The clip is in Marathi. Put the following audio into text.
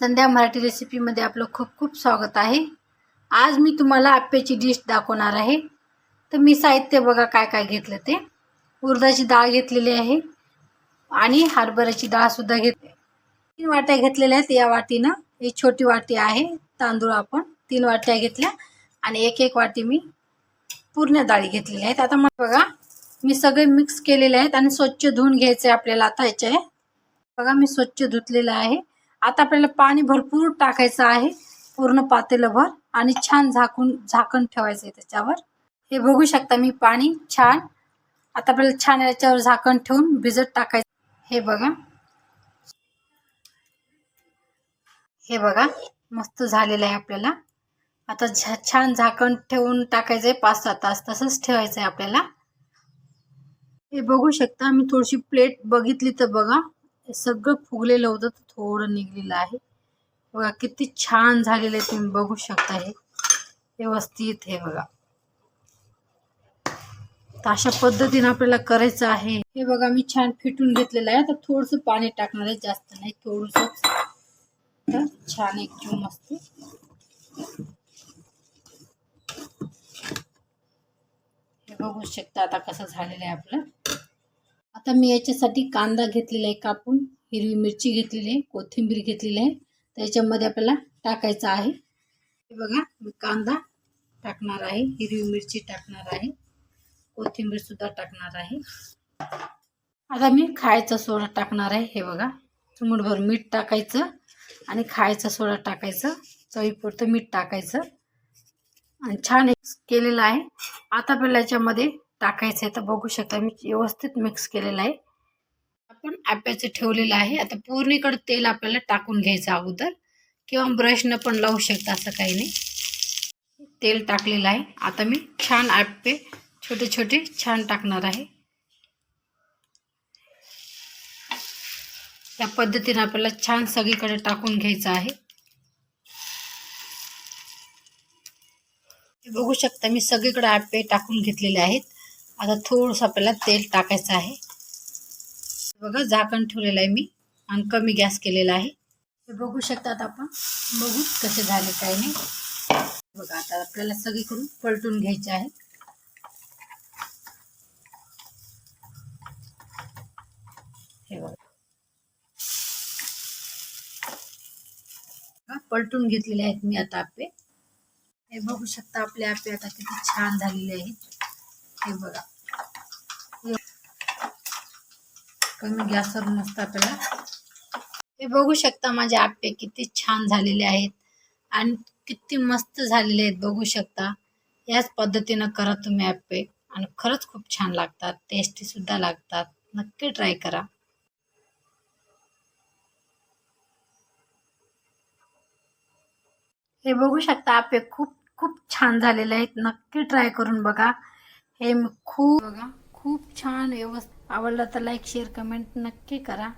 संध्या मराठी रेसिपीमध्ये आपलं खूप खूप स्वागत आहे. आज मी तुम्हाला आप्याची डिश दाखवणार आहे. तर मी साहित्य बघा काय काय घेतलं ते. उर्दाची डाळ घेतलेली आहे. आणि हरभऱ्याची डाळसुद्धा घेतली. तीन वाट्या घेतलेल्या आहेत या वाटीनं. ही छोटी वाटी आहे तांदूळ आपण. तीन वाट्या घेतल्या. आणि एक एक वाटी मी पूर्ण डाळी घेतलेल्या आहेत. आता मग बघा मी सगळे मिक्स केलेले आहेत आणि स्वच्छ धुवून घ्यायचे आपल्याला आता ह्याचे बघा मी स्वच्छ धुतलेलं आहे. आता आपल्याला पाणी भरपूर टाकायचं आहे. पूर्ण पातेलंभर आणि छान झाकून झाकण ठेवायचं आहे त्याच्यावर. हे बघू शकता मी पाणी छान. आता आपल्याला छान याच्यावर झाकण ठेवून भिजत टाकायचं. हे बघा. हे बघा. मस्त झालेलं आहे आपल्याला. आता झा छान झाकण ठेवून टाकायचं आहे पाच सहा तास तसंच ठेवायचं आहे आपल्याला. हे बघू शकता मी थोडीशी प्लेट बघितली तर बघा. हे सगळं फुगलेलं होतं तर थोडं निघलेलं आहे. बघा किती छान झालेलं आहे तुम्ही बघू शकता हे. व्यवस्थित हे बघा. तर अशा पद्धतीने आपल्याला करायचं आहे. हे बघा मी छान फिटून घेतलेलं आहे. तर थोडंसं पाणी टाकणार आहे जास्त नाही थोडंसंच तर छान एक जीव मस्त. हे बघू शकता आता कसं झालेलं आहे आपलं. आता मी याच्यासाठी कांदा घेतलेला आहे कापून हिरवी मिरची घेतलेली आहे कोथिंबीर घेतलेली आहे. त्याच्यामध्ये आपल्याला टाकायचं आहे. हे बघा मी कांदा टाकणार आहे हिरवी मिरची टाकणार आहे कोथिंबीर सुद्धा टाकणार आहे. आता मी खायचा सोडा टाकणार आहे हे बघा. चिमूटभर मीठ टाकायचं आणि खायचा सोडा टाकायचं. चवीपुरतं मीठ टाकायचं. आणि छान केलेलं आहे. आता आपल्याला याच्यामध्ये टाकायचं आहे तर बघू शकता. मी व्यवस्थित मिक्स केलेलं आहे. आपण आप्याचं ठेवलेलं आहे. आता पूर्णीकडे तेल आपल्याला टाकून घ्यायचं अगोदर. किंवा ब्रशनं पण लावू शकता असं काही नाही. तेल टाकलेलं आहे. आता मी छान आप्पे छोटे छोटे छान टाकणार आहे. या पद्धतीने आपल्याला छान सगळीकडे टाकून घ्यायचं आहे. बघू शकता मी सगळीकडे आप्पे टाकून घेतलेले आहेत. आता थोडंसं आपल्याला तेल टाकायचं आहे. बघा झाकण ठेवलेलं आहे मी आणि कमी गॅस केलेला आहे. हे बघू शकतात आपण. बघू कसे झाले काय नाही. बघा आता आपल्याला सगळीकडून पलटून घ्यायचे आहे. हे बघा पलटून घेतलेले आहेत मी आता आपे. हे बघू शकता आपले आपे आता किती छान झालेले आहेत. हे बघा. कमी गॅसवर मस्त आपल्याला. हे बघू शकता माझे आप्पे किती छान झालेले आहेत आणि किती मस्त झालेले आहेत बघू शकता. याच पद्धतीनं करा तुम्ही आप्पे आणि खरंच खूप छान लागतात टेस्टी सुद्धा लागतात. नक्की ट्राय करा. हे बघू शकता आप्पे खूप खूप छान झालेले आहेत. नक्की ट्राय करून बघा. हे खूप बघा खूप छान व्यवस्थित आवडलं तर लाईक शेअर कमेंट नक्की करा.